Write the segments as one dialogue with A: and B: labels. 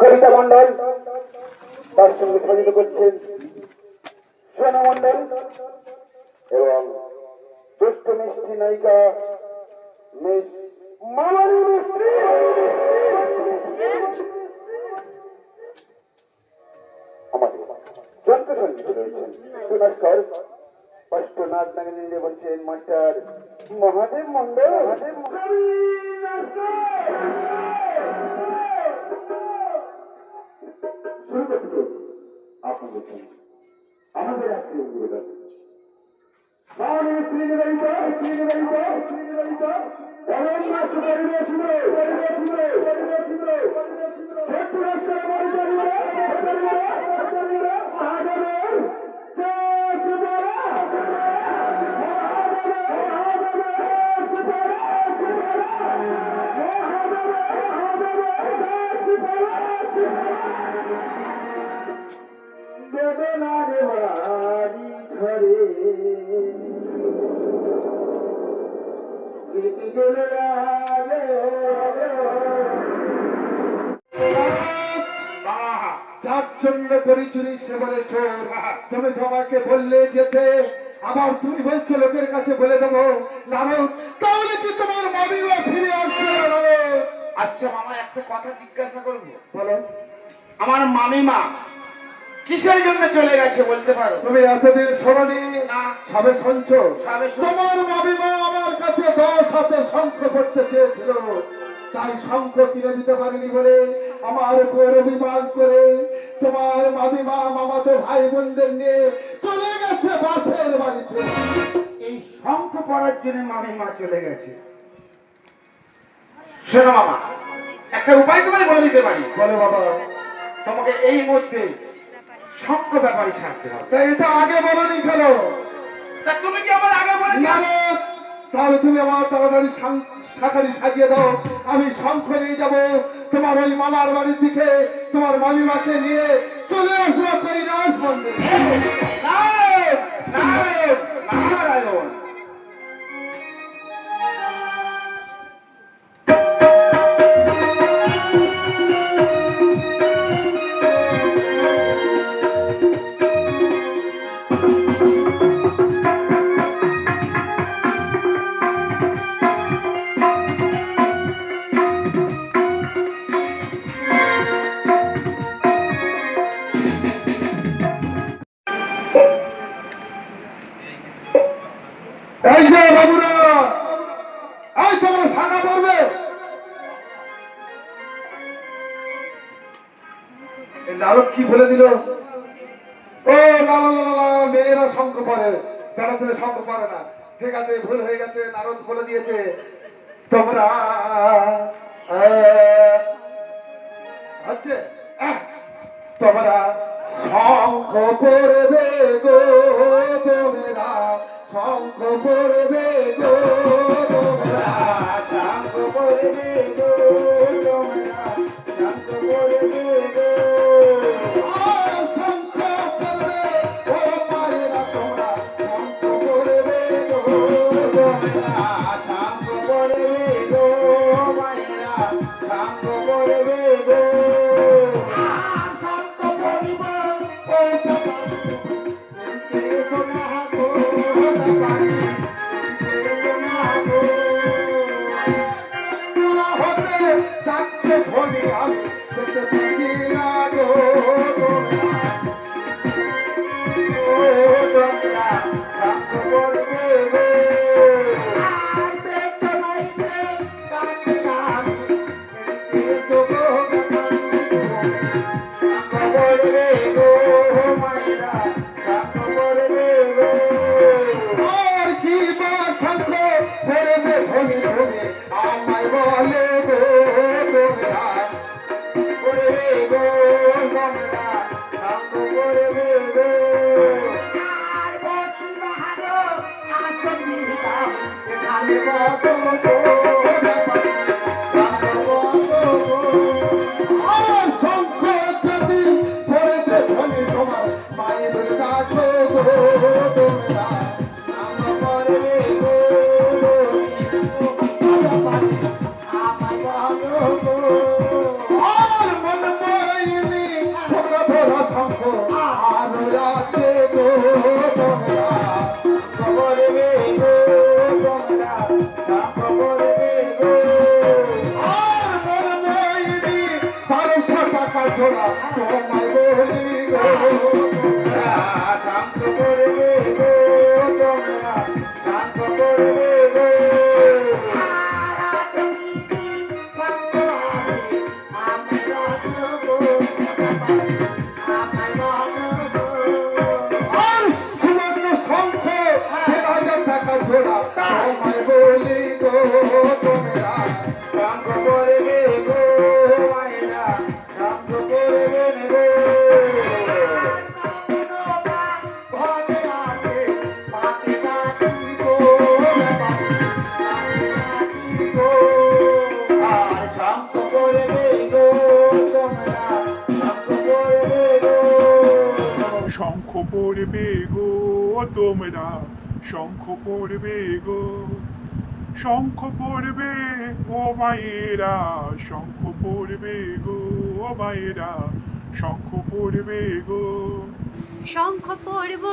A: কবিতা মন্ডল তার সঙ্গে সাজিত করছেন সোনা মন্ডল এবং দুষ্ট মিষ্টি নায়িকা মিস বলছেন, মাস্টার মহাদেব মন্ডল মহাদেব শুরু করতে চলছে আপনাদের সঙ্গে আমাদের আজকে অনুরোধ আছে আমাদের বেদনার বাড়ি ধরে স্মৃতি গেলে
B: যার জন্য করি চুরি। সে বলে চোর তুমি তো আমাকে বললে যেতে। আবার তুমি বলছো লোকের কাছে বলে দেবো লালন তাহলে কি তোমার মামিমা ফিরে আসবে
C: আচ্ছা মামা একটা কথা জিজ্ঞাসা করব।
B: বলো।
C: আমার মামিমা কিসের জন্য চলে গেছে বলতে পারো?
B: তুমি এতদিন শোনি
C: না।
B: সবে শুনছি। তোমার মামিমা আমার কাছে দশ হাতে শঙ্খ করতে চেয়েছিল। তাই শঙ্খ কিনে দিতে পারিনি বলে আমার উপর অভিমান করে তোমার মামিমা মামাতো ভাই বোনদের নিয়ে চলে গেছে বাপের বাড়িতে।
C: এই শঙ্খ পড়ার জন্য মামিমা চলে গেছে। শোনো মামা একটা উপায় তোমায় বলে দিতে পারি।
B: বলো বাবা।
C: তোমাকে এই মধ্যে শঙ্খ ব্যাপারে সাজতে হবে
B: এটা আগে বলনি কেন?
C: তা তুমি কি আমার আগে বলেছ?
B: না, তাহলে তুমি আমার তাড়াতাড়ি শাখারি সাজিয়ে দাও। আমি শঙ্খ নিয়ে যাব। তোমার ওই মামার বাড়ির দিকে তোমার মামিমাকে নিয়ে চলে আসব কৈলাস মন্দির ভুল হয়ে গেছে নারদ বলে দিয়েছে। তোমরা তোমার মায়ের ডাকো তোমরা শঙ্খ
D: পড়বে গো শঙ্খ পড়বে ও মায়েরা শঙ্খ পড়বে গো ও মায়েরা শঙ্খ পড়বে গো।
E: শঙ্খ পড়ব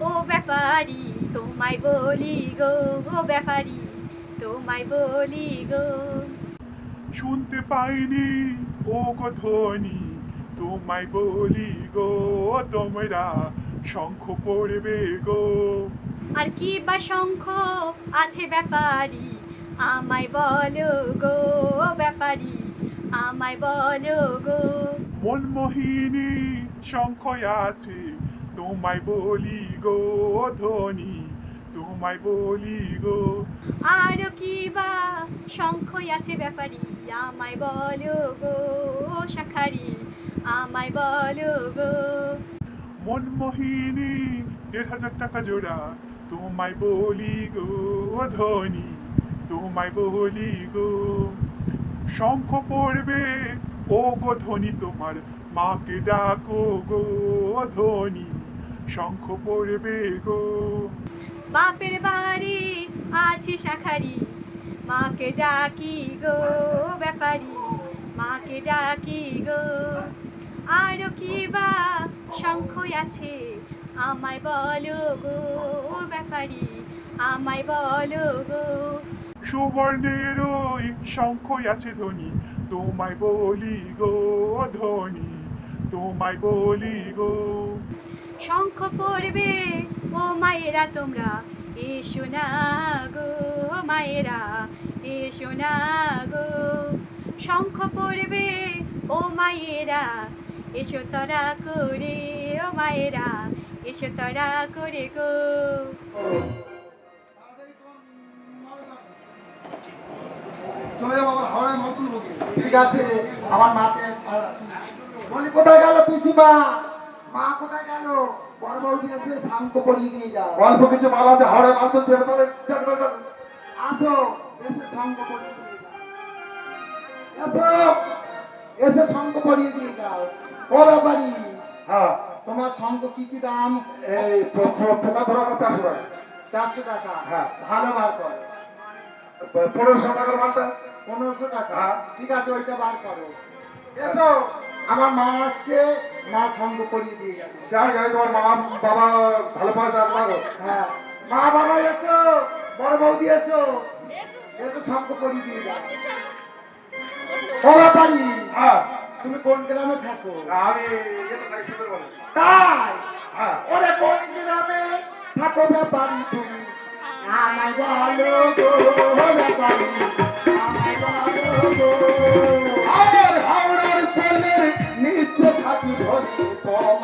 E: ও ব্যাপারি তোমায় বলি গো ও ব্যাপারি তোমায় বলি গো।
D: শুনতে পাইনি ও গো ধ্বনি তোমায় বলি গো তোমরা শঙ্খ পড়বে গো।
E: আর কি বা শঙ্খ? আছে ব্যাপারি আমায় বলো গো ব্যাপারি আমায় বলো গো।
D: মনমোহিনী শঙ্খ আছে তোমায় বলি গো ধ্বনি তোমায় বলি গো।
E: আর কি বা শঙ্খ আছে ব্যাপারি আমায় বলো গো শাখারি আমায় বলো গো।
D: মনমোহিনী, দেড় হাজার টাকা জোড়া। তোমায় বলি গো ধ্বনি তোমায় বলি গো। শঙ্খ পড়বে, ও গো ধ্বনি তোমার, মাকে ডাকো গো ধ্বনি শঙ্খ পড়বে গো।
E: বাপের বাড়ি আছি শাখারি, মাকে ডাকি গো ব্যাপারি, মাকে ডাকি গো। আরও কি বা শঙ্খ আছে? আমায় বলো গো ব্যাপারি আমায় বলো গো।
D: সুবর্ণের ওই শঙ্খ আছে ধ্বনি তোমায় বলি গো ধ্বনি তোমায় বলি গো।
E: শঙ্খ পড়বে ও মায়েরা তোমরা এসো না গো মায়েরা এসো না গো। শঙ্খ পড়বে ও মায়েরা এসো তরা করে ও মায়েরা এসো তরা করে গো।
B: চলে যাব আমার হাওড়ায় মা তুলবো ঠিক আছে আমার মাকে। বলি কোথায় গেল পিসিমা? মা কোথায় গেল? বড় এসে শাঙ্ক পরিয়ে দিয়ে যাও। অল্প কিছু মাল আছে হাওড়ায় মাল তুলতে হবে তাহলে যাক, যাক, যাক। আসো এসে দিয়ে যাও। এসো এসে পরিয়ে দিয়ে যাও। ও ব্যাপারি হ্যাঁ। তোমার শঙ্খ কি কি দাম? এই পোকা ধরা চারশো টাকা। চারশো টাকা? হ্যাঁ। ভালো বার কর। পনেরোশো টাকার মালটা? পনেরোশো টাকা? ঠিক আছে ওইটা বার করো। এসো। আমার মা আসছে মা সঙ্গ করিয়ে দিয়ে যাবে সে আমি জানি তোমার মা বাবা ভালো পাশ আর হ্যাঁ। মা বাবা এসো। বড় বৌদি এসো। এসো সঙ্গ করিয়ে দিয়ে যাবে ও ব্যাপারি হ্যাঁ। তুমি কোন গ্রামে থাকো? আমি তাই? ওরে কোন গ্রামে থাকো ব্যাপারি তুমি আমার বলো গো ব্যাপারি আমায় বলো গো। আমার হাওড়ার কোলের নিত্য থাকি ধরি তোমায়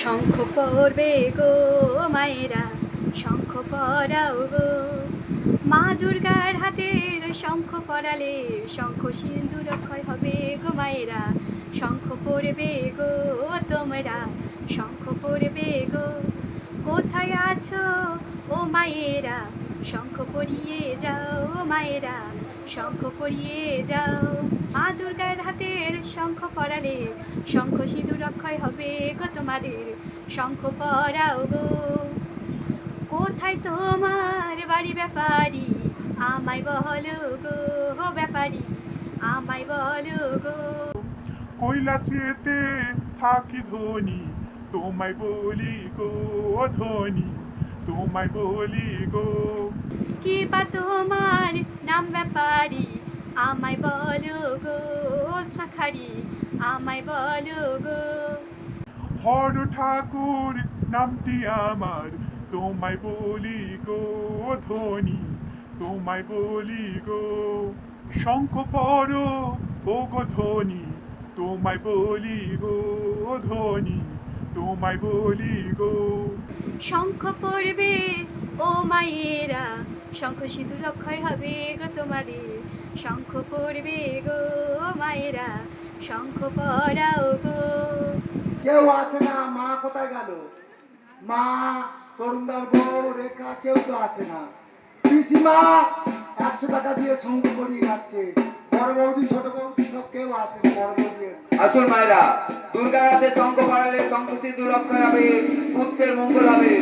B: শঙ্খ
F: পড়বে গো মায়েরা, শঙ্খ পড়াও গো।
E: মা দুর্গার হাতের শঙ্খ পড়ালে শঙ্খ সিন্ধু ক্ষয় হবে গো মায়েরা। শঙ্খ পড়বে গো তোমরা, শঙ্খ পড়বে গো। কোথায় আছো ও মায়েরা? শঙ্খ পরিয়ে যাও মায়েরা, শঙ্খ পরিয়ে যাও। মা দুর্গার হাতের শঙ্খ পরালে শঙ্খ সিঁদুর অক্ষয় হবে গো তোমাদের, শঙ্খ পরাও গো। কোথায় তোমার বাড়ি ব্যাপারি? আমায় বলো গো ব্যাপারি, আমায় বলো গো।
D: কৈলাসেতে থাকি ধনী, তোমায় বলি গো ধনী। তোমায় বলি গো।
E: কি বা তোমার নাম ব্যাপারি আমায় বলো গো শাখারি আমায় বলো গো।
D: হর ঠাকুর নামটি আমার তোমায় বলি গো ধনী তোমায় বলি গো। শঙ্খ পর ও গো ধনী তোমায় বলি গো ধনী তোমায় বলি গো।
E: শঙ্খ পড়বে, ও মায়েরা, শঙ্খ সিঁদুর অক্ষয় হবে গো তোমাদের। শঙ্খ পড়বে গো মায়েরা, শঙ্খ পরাও গো।
B: কেউ আসে না, মা কোথায় গেল? মা, তরুণদার বউ, রেখা, কেউ তো আসে না। পিসিমা, একশো টাকা দিয়ে সঙ্গ করিয়ে যাচ্ছে। বড় বৌদি ছোট বৌদি সব কেউ আসে বড় বৌদি
F: আসুন মায়েরা দুর্গার হাতে শঙ্খ পড়ালে শঙ্খ সিদ্ধুর রক্ষা হবে পুত্রের মঙ্গল হবে।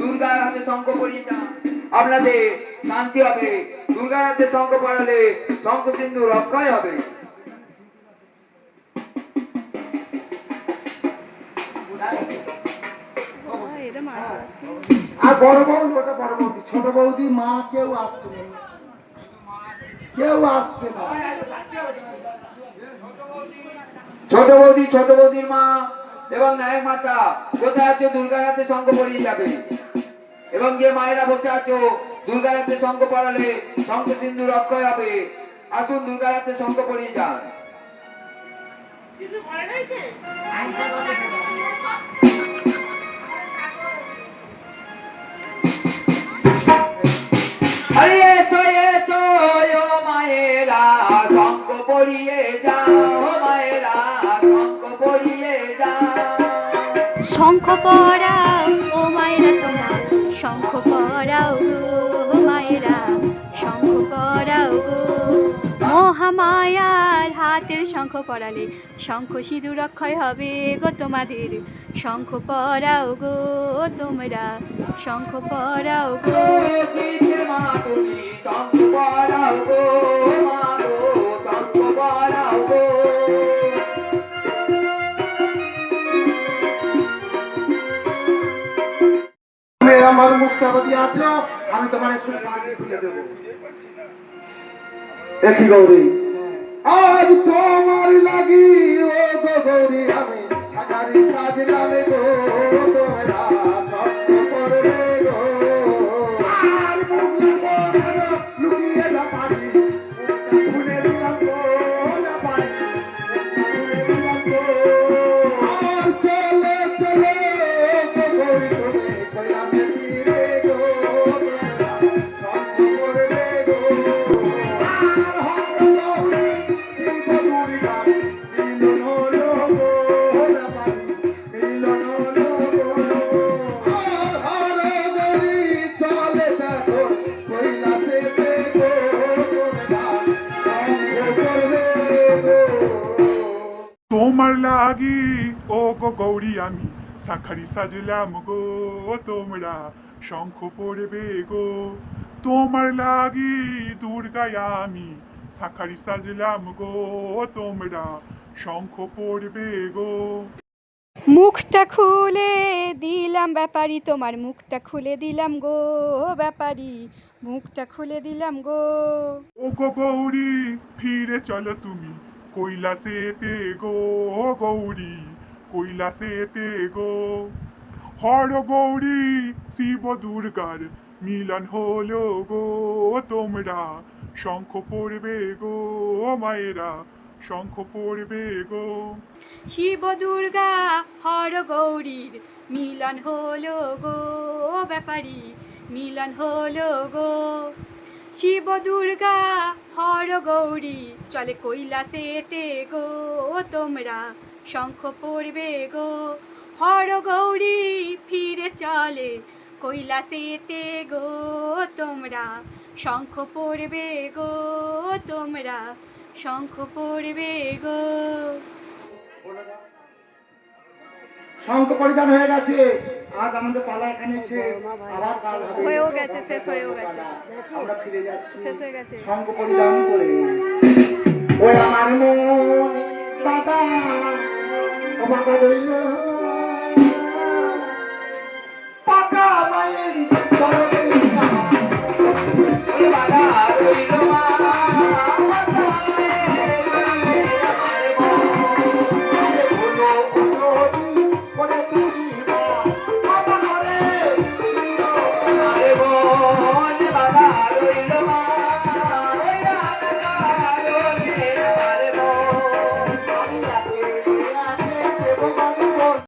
F: দুর্গার হাতে শঙ্খ যান আপনাদের শান্তি হবে। দুর্গার হাতে শঙ্খ পড়ালে শঙ্খ সিন্ধু রক্ষাই হবে
B: আর বড় বৌদি ওটা বড় বৌদি ছোট বৌদি মা কেউ আসছে না কেউ আসছে না।
F: ছোট বৌদি ছোট বৌদির মা এবং নায়ক মাতা কোথায় আছো? দুর্গার হাতে শঙ্খ পড়িয়ে যাবে। এবং যে মায়েরা বসে আছো দুর্গার হাতে শঙ্খ পড়ালে শঙ্খ সিন্ধু রক্ষয় হবে। আসুন দুর্গার হাতে শঙ্খ পড়িয়ে যান।
E: পরাও, ও মায়েরা তোমরা শঙ্খ পরাও গো মায়েরা, শঙ্খ পরাও গো। মহামায়ার হাতের শঙ্খ পরালে, শঙ্খ সিঁদুর অক্ষয় হবে গো তোমাদের। শঙ্খ পরাও গো, তোমরা, শঙ্খ পরাও গো।
F: শঙ্খ পড়াও গো।
B: দিয়ে আছো আমি তোমার একটু কাজে খুলে দেবো।
A: দেখি গৌরী।
B: আজ তোমার লাগি ও গৌরী আমি সাজারি সাজলাম গো
D: লাগি ও গো গৌরী আমি শাখারি সাজলাম গো তোমরা শঙ্খ পড়বে গো। তোমার লাগি দুর্গায় আমি শাখারি সাজলাম গো তোমরা শঙ্খ পড়বে গো।
E: মুখটা খুলে দিলাম ব্যাপারি তোমার মুখটা খুলে দিলাম গো ব্যাপারি মুখটা খুলে দিলাম গো।
D: ও গো গৌরী ফিরে চলো তুমি কৈলাসেতে গো, গৌরী, কৈলাসেতে গো। হর গৌরী, শিব দুর্গার মিলন হলো গো তোমরা। শঙ্খ পড়বে গো মায়েরা, শঙ্খ পড়বে গো।
E: শিব দুর্গা, হর গৌরীর মিলন হলো গো ব্যাপারী, মিলন হলো গো। শিব দুর্গা, হর গৌরী, চলে কৈলাসেতে গো তোমরা শঙ্খ পড়বে গো। হর গৌরী, ফিরে চলে কৈলাসেতে গো, তোমরা শঙ্খ পড়বে গো, তোমরা শঙ্খ পড়বে গো।
A: শঙ্খ পরিধান হয়ে গেছে। আজ আমাদের পালা এখানে শেষ আবার কাল হবে।
E: হয়েও গেছে শেষ হয়েও গেছে।
A: আমরা ফিরে যাচ্ছি।
E: শেষ হয়ে গেছে।
A: সঙ্গ পরিধান করে। ওই আমার মন দাদা ও বাবা রইল